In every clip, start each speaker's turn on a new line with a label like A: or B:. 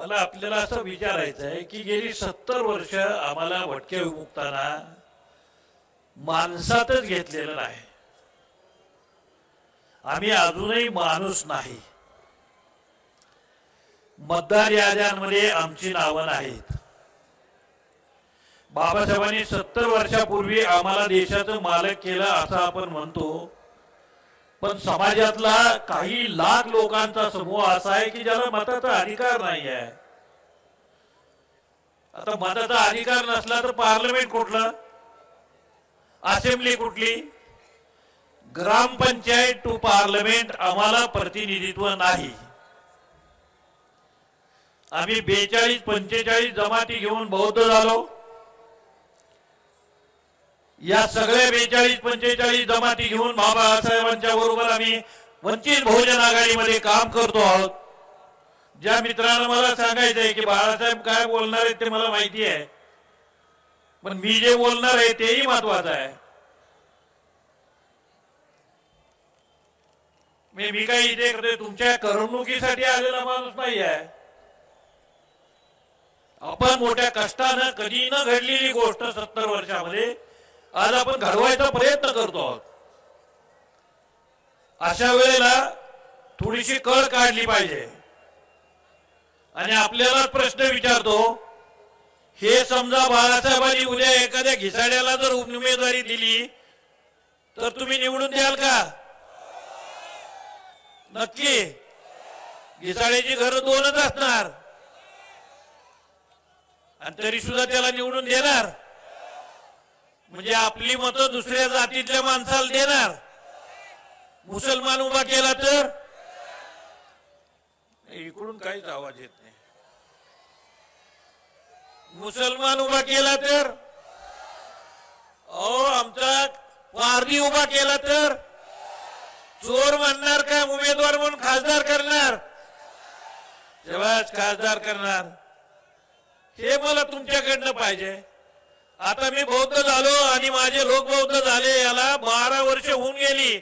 A: मला आपल्याला असं विचारायचं आहे की गेली सत्तर वर्ष आम्हाला भटके विमुक्तांना माणसातच घेतलेलं नाही. आम्ही अजूनही माणूस नाही. मतदार याद्यांमध्ये आमची नावं नाहीत. बाबासाहेबांनी सत्तर वर्षापूर्वी आम्हाला देशाचं मालक केलं असं आपण म्हणतो. पण समाजातला काही लाख लोकांचा समूह असा आहे की ज्याला मताचा अधिकार नाही आहे आता मताचा अधिकार नसला तर पार्लमेंट कुठलं? असेंब्ली कुठली? ग्रामपंचायत टू पार्लमेंट आम्हाला प्रतिनिधित्व नाही. आम्ही बेचाळीस पंचेचाळीस जमाती घेऊन बौद्ध झालो. या सगळ्या बेचाळीस पंचेचाळीस जमाती घेऊन बाबासाहेबांच्या बरोबर आम्ही वंचित बहुजन आघाडीमध्ये काम करतो आहोत. ज्या मित्रांना मला सांगायचंय की बाळासाहेब काय बोलणार आहेत ते मला माहिती आहे. पण मी जे बोलणार आहे तेही महत्वाचं आहे. मी मी काही इथे करते तुमच्या करमणुकीसाठी आलेला माणूस नाही आहे. आपण मोठ्या कष्टानं कधी न घडलेली गोष्ट सत्तर वर्षामध्ये आज आपण घडवायचा प्रयत्न करतो आहोत. अशा वेळेला थोडीशी कळ काढली पाहिजे. आणि आपल्याला प्रश्न विचारतो हे समजा बाळासाहेबांनी उद्या एखाद्या घिसाड्याला जर उमेदवारी दिली तर तुम्ही निवडून द्याल का? नक्की. घिसाड्याची घर दोनच असणार. आणि तरी सुद्धा त्याला निवडून देणार. म्हणजे आपली मतं दुसऱ्या जातीतल्या माणसाला देणार. मुसलमान उभा केला तर? इकडून काहीच आवाज येत नाही. मुसलमान उभा केला तर? अहो आमचा पारधी उभा केला तर? चोर म्हणणार का उमेदवार म्हणून खासदार करणार? तेव्हाच खासदार करणार. हे मला तुमच्याकडनं पाहिजे. आता मी बौद्ध झालो आणि माझे लोक बौद्ध झाले याला बारा वर्ष होऊन गेली.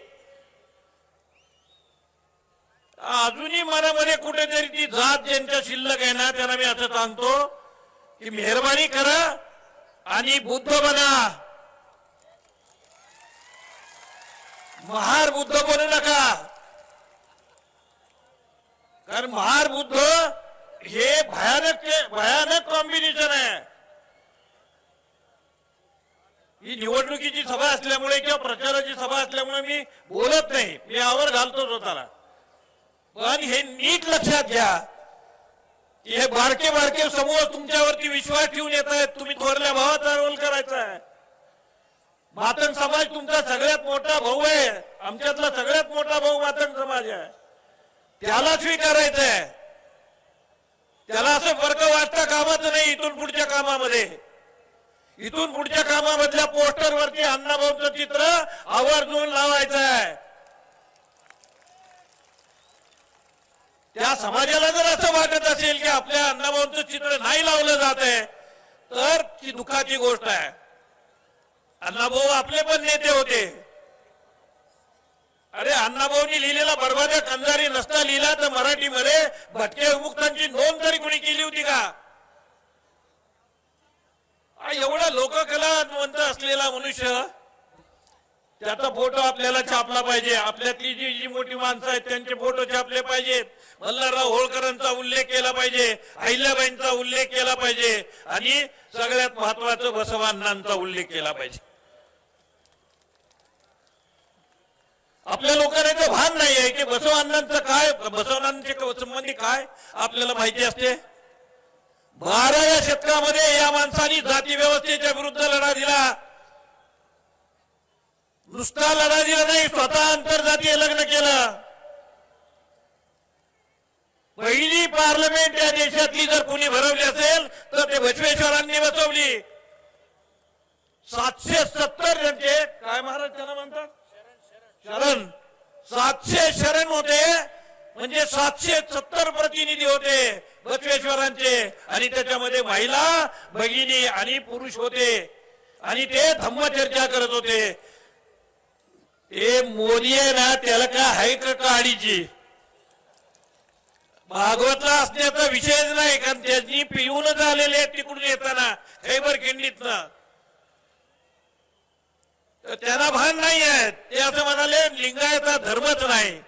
A: अजूनही मनामध्ये कुठेतरी ती जात ज्यांच्या शिल्लक आहे ना त्यांना मी असं सांगतो की मेहरबानी करा आणि बुद्ध बना. महार बुद्ध बनू नका. कारण महार बुद्ध हे भयानक भयानक कॉम्बिनेशन आहे. ही निवडणुकीची सभा असल्यामुळे किंवा प्रचाराची सभा असल्यामुळे मी बोलत नाही. मी आवर घालतो स्वतःला. पण हे नीट लक्षात घ्या की हे बारके बारके समूह तुमच्यावरती विश्वास ठेवून येत आहेत. तुम्ही थोरल्या भावाचा रोल करायचा आहे मातन समाज तुमचा सगळ्यात मोठा भाऊ आहे. आमच्यातला सगळ्यात मोठा भाऊ मातन समाज आहे. त्याला स्वीकारायचं आहे त्याला असं फरक वाटता कामाचं नाही इथून पुढच्या कामामध्ये. इथून पुढच्या कामामधल्या पोस्टर वरती अण्णाभाऊचं चित्र आवर्जून लावायचं आहे त्या समाजाला जर असं वाटत असेल की आपल्या अण्णाभाऊंचं चित्र नाही लावलं जात आहे तर ती दुःखाची गोष्ट आहे. अण्णाभाऊ आपले पण नेते होते. अरे अण्णाभाऊनी लिहिलेला बरबाद्या कंजारी नसता लिहिला तर मराठीमध्ये भटके विमुक्तांची नोंद तरी कुणी केली होती का? एवढा लोककलावंत असलेला मनुष्य त्याचा फोटो आपल्याला छापला पाहिजे. आपल्यातली जी जी मोठी माणसं आहेत त्यांचे फोटो छापले पाहिजेत. मल्हारराव होळकरांचा उल्लेख केला पाहिजे अहिल्याबाईंचा उल्लेख केला पाहिजे आणि सगळ्यात महत्वाचं बसवांनांचा उल्लेख केला पाहिजे. आपल्या लोकांना ते भान नाही आहे की बसवांनांचं काय बसवांचे संबंधी काय आपल्याला माहिती असते? बाराव्या शतकामध्ये या माणसांनी जाती व्यवस्थेच्या विरुद्ध लढा दिला. नुसता लढा दिला नाही स्वतः आंतरजातीय लग्न केलं. पहिली पार्लमेंट या देशातली जर कोणी भरवली असेल तर ते बसवेश्वरांनी बसवली. सातशे सत्तर जणचे काय महाराज त्यांना म्हणतात? शरण. सातशे शरण होते म्हणजे सातशे सत्तर प्रतिनिधी होते. बसवेश्वरांचे. आणि त्याच्यामध्ये महिला भगिनी आणि पुरुष होते. आणि ते धम्मचर्चा करत होते. ते मोदी आहे ना त्याला का हाय का काडीची? भागवतला असण्याचा विषयच नाही कारण त्यांनी पिऊनच आलेले आहेत तिकडून येताना खैबर खिंडीतनं. तर त्यांना भान नाही आहे. ते असं म्हणाले लिंगायचा धर्मच नाही.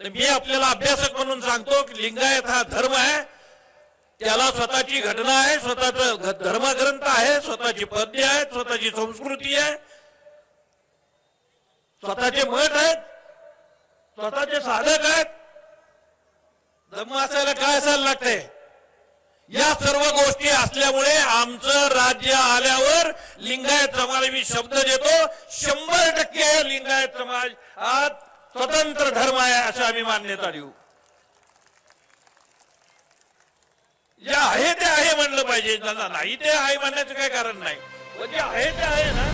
A: मी आपल्याला अभ्यासक म्हणून सांगतो की लिंगायत हा धर्म आहे. त्याला स्वतःची घटना आहे स्वतःचा धर्मग्रंथ आहे स्वतःची पद्य आहेत स्वतःची संस्कृती आहे. स्वतःचे मठ आहेत स्वतःचे साधक आहेत. धम्म असायला काय असायला लागते या सर्व गोष्टी असल्यामुळे आमचं राज्य आल्यावर लिंगायत समाज मी शब्द देतो शंभर टक्के लिंगायत समाज आज स्वतंत्र धर्म आहे असं आम्ही मान्यता देऊ. जे आहे ते आहे म्हणलं पाहिजे. नाही ते आहे म्हणण्याचं काय कारण नाही. पण जे आहे ते आहे ना